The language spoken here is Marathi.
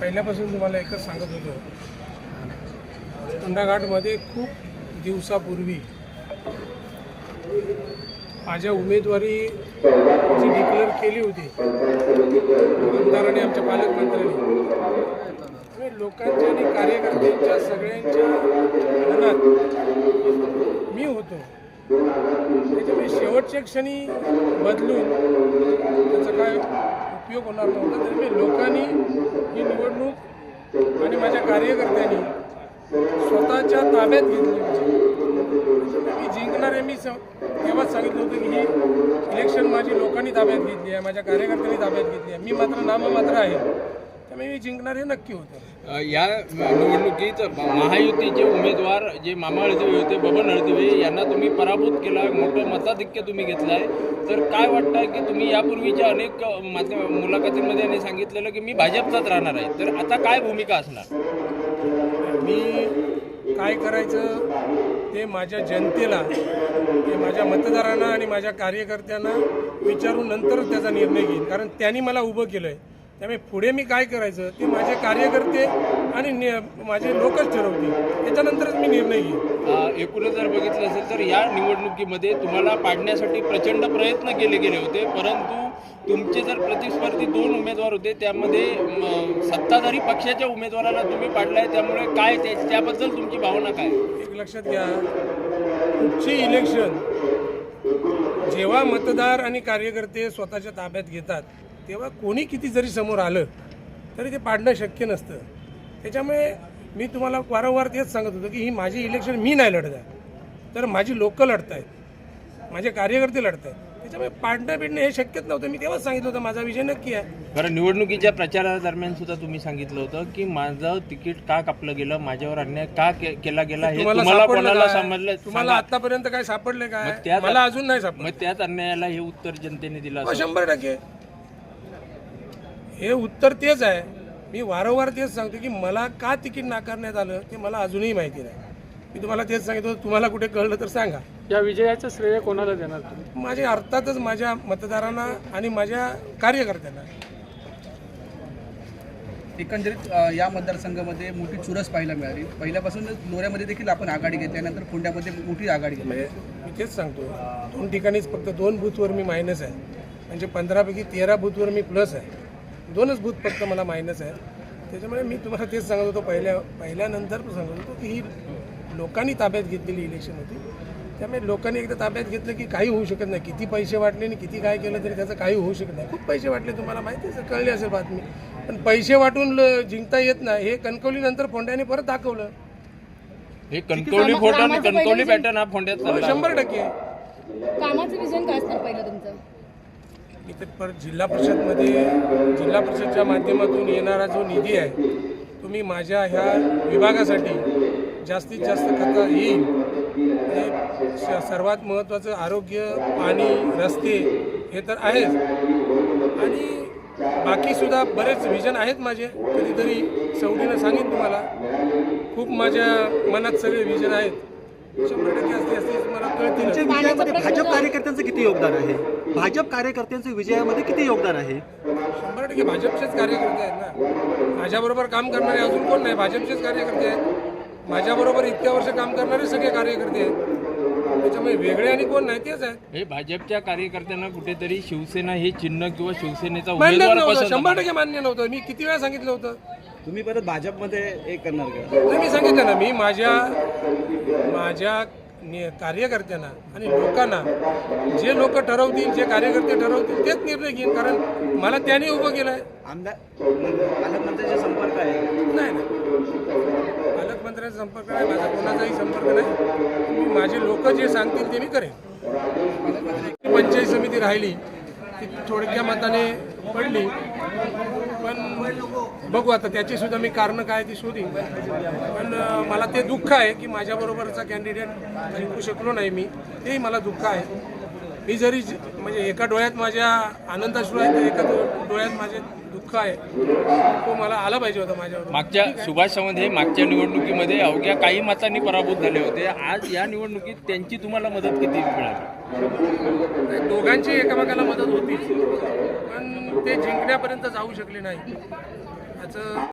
पहिल्यापासून तुम्हाला एकच सांगत होतो. अंडाघाटमध्ये खूप दिवसापूर्वी माझ्या उमेदवारी जी डिक्लेअर केली होती आमदारांनी आमच्या पालकमंत्र्यांनी लोकांच्या आणि कार्यकर्त्यांच्या सगळ्यांच्या मनात मी होतो. त्याच्यामुळे शेवटच्या क्षणी बदलून त्याचं काय उपयोग होणार नव्हता. तरी मी लोकांनी ही निवडणूक आणि माझ्या कार्यकर्त्यांनी स्वतःच्या ताब्यात घेतली म्हणजे मी जिंकणार आहे मी तेव्हाच सांगितलं होतं की ही इलेक्शन माझी लोकांनी ताब्यात घेतली आहे माझ्या कार्यकर्त्यांनी ताब्यात घेतली आहे. मी मात्र नाममात्र आहे. त्यामुळे मी जिंकणार हे नक्की होतं. या निवडणुकीत महायुतीचे उमेदवार जे मामा हळदिवे होते बबन हळदिवे यांना तुम्ही पराभूत केला मोठं मताधिक्य तुम्ही घेतलं आहे तर काय वाटतं की तुम्ही यापूर्वीच्या अनेक अ, माध्यम मुलाखतींमध्ये यांनी सांगितलेलं की मी भाजपचाच राहणार आहे. तर आता काय भूमिका असणार? मी काय करायचं? ते माझ्या जनतेला ते माझ्या मतदारांना आणि माझ्या कार्यकर्त्यांना विचारून नंतरच त्याचा निर्णय घेईन. कारण त्यांनी मला उभं केलं आहे त्यामुळे पुढे मी काय करायचं ते माझे कार्यकर्ते आणि माझे लोकच ठरवतील. त्याच्यानंतरच मी निर्णय घेईन. एकूणच जर बघितलं असेल तर या निवडणुकीमध्ये तुम्हाला पाडण्यासाठी प्रचंड प्रयत्न केले गेले होते परंतु तुमचे जर प्रतिस्पर्धी दोन उमेदवार होते त्यामध्ये सत्ताधारी पक्षाच्या उमेदवाराला तुम्ही पाडलाय त्यामुळे काय त्या- त्याबद्दल तुमची भावना काय? एक लक्षात घ्या कुठची इलेक्शन जेव्हा मतदार आणि कार्यकर्ते स्वतःच्या ताब्यात घेतात तेव्हा कोणी किती जरी समोर आलं तरी ते पाडणं शक्य नसतं. त्याच्यामुळे मी तुम्हाला वारंवार तेच सांगत होतो की ही माझी इलेक्शन मी नाही लढत आहे. तर माझी लोकं लढत आहेत माझे कार्यकर्ते लढत आहेत त्याच्यामुळे पाडणं बिडणं हे शक्यच नव्हतं. मी तेव्हाच सांगितलं होतं माझा विजय नक्की आहे. बरं निवडणुकीच्या प्रचारादरम्यान सुद्धा तुम्ही सांगितलं होतं की माझं तिकीट का कापलं गेलं माझ्यावर अन्याय का के- केला गेला हे तुम्हाला कोणाला? समजलं? तुम्हाला सांगा. आतापर्यंत काय सापडले मग काय त्यात- मला अजून नाही सापडलं. मग त्याच अन्यायाला हे उत्तर जनतेने दिलं हो. शंभर टक्के. हे उत्तर तेच आहे. मी वारंवार तेच सांगतो की मला का तिकीट नाकारण्यात आलं ते मला अजूनही माहिती नाही. मी तुम्हाला तेच सांगितलं तुम्हाला कुठे कळलं तर सांगा. या विजयाचं श्रेय कोणाला देणार तुम्ही? माझे अर्थातच माझ्या मतदारांना आणि माझ्या कार्यकर्त्यांना. एकंदरीत या मतदारसंघामध्ये मोठी चुरस पाहायला मिळाली. पहिल्यापासूनच लोऱ्यामध्ये देखील आपण आघाडी घेतल्यानंतर फोंड्यामध्ये मोठी आघाडी घेतली. म्हणजे मी तेच सांगतो दोन ठिकाणीच फक्त दोन बूथवर मी मायनस आहे. म्हणजे पंधरापैकी तेरा बूथवर मी प्लस आहे. दोनच बूथ फक्त मला मायनस आहे त्याच्यामुळे मी तुम्हाला तेच सांगत होतो पहिल्या पहिल्यानंतर पण सांगत होतो की ही लोकांनी ताब्यात घेतलेली इलेक्शन होती. त्यामुळे लोकांनी एकदा ताब्यात घेतलं की काही होऊ शकत नाही. किती पैसे वाटले आणि किती काय केलं तरी त्याचं काही होऊ शकत नाही. खूप पैसे वाटले तुम्हाला माहिती आहे कळली असेल बातमी. पण पैसे वाटून जिंकता येत नाही हे कणकवलीनंतर फोंड्याने परत दाखवलं. हे कणकवली फोटो कणकवली पॅटर्न हा फोंड्यात हो, शंभर टक्के. कामाचं विजन काय असणार पहिलं तुमचं? इथे पर जिल्हा परिषदमध्ये जिल्हा परिषदच्या माध्यमातून येणारा जो निधी आहे तुम्ही माझ्या ह्या विभागासाठी जास्तीत जास्त खाता येईल. हे सर्वात महत्त्वाचं आरोग्य पाणी रस्ते हे तर आहेच. आणि बाकीसुद्धा बरेच विजन आहेत माझे कधीतरी सवडीनं सांगेन तुम्हाला खूप माझ्या मनात सगळे विजन आहेत. शंभर टक्के असते असते तुम्हाला कळतील तुमच्या विजयामध्ये भाजप कार्यकर्त्यांचं किती योगदान आहे? भाजप कार्यकर्त्यांचं विजयामध्ये किती योगदान आहे? शंभर टक्के भाजपचेच कार्यकर्ते आहेत ना. माझ्याबरोबर काम करणारे अजून कोण नाही? भाजपचेच कार्यकर्ते आहेत. माझ्याबरोबर इतक्या वर्ष काम करणारे सगळे कार्यकर्ते आहेत. त्याच्यामुळे वेगळे आणि कोण नाही तेच आहेत हे भाजपच्या कार्यकर्त्यांना कुठेतरी शिवसेना हे चिन्ह किंवा शिवसेनेचा मान्य उमेदवार नव्हतं. पसंत शंभर टक्के मान्य नव्हतं. मी किती वेळा सांगितलं होतं? तुम्ही परत भाजपमध्ये एक करणार का? नाही, मी सांगितलं ना मी माझ्या माझ्या नि- कार्यकर्त्यांना आणि लोकांना जे लोक ठरवतील जे कार्यकर्ते ठरवतील तेच निर्णय घेईन. कारण मला त्याने उभं केलं आहे आमदार पालकमंत्र्यांचा संपर्क आहे. नाही नाही. पालकमंत्र्यांचा संपर्क नाही माझा कोणाचाही संपर्क नाही. मी माझे लोक जे सांगतील ते मी करेन. पंचायत समिती राहिली ती थोडक्या मताने पडली. पण बघू आता त्याची सुद्धा मी कारणं काय ती शोधी. पण मला ते दुःख आहे की माझ्याबरोबरचा कॅन्डिडेट जिंकू शकलो नाही मी. तेही मला दुःख आहे. मी जरी म्हणजे एका डोळ्यात माझ्या आनंदाश्रू आहे तर एका डो- डोळ्यात माझे दुःख आहे. तो मला आला पाहिजे होता माझ्यावर मागच्या सुभाष सावंत हे मागच्या निवडणुकीमध्ये अवघ्या काही मतांनी पराभूत झाले होते. आज या निवडणुकीत त्यांची तुम्हाला मदत किती मिळाली? दोघांची एकमेकाला मदत होती पण ते जिंकण्यापर्यंत जाऊ शकले नाही. याचं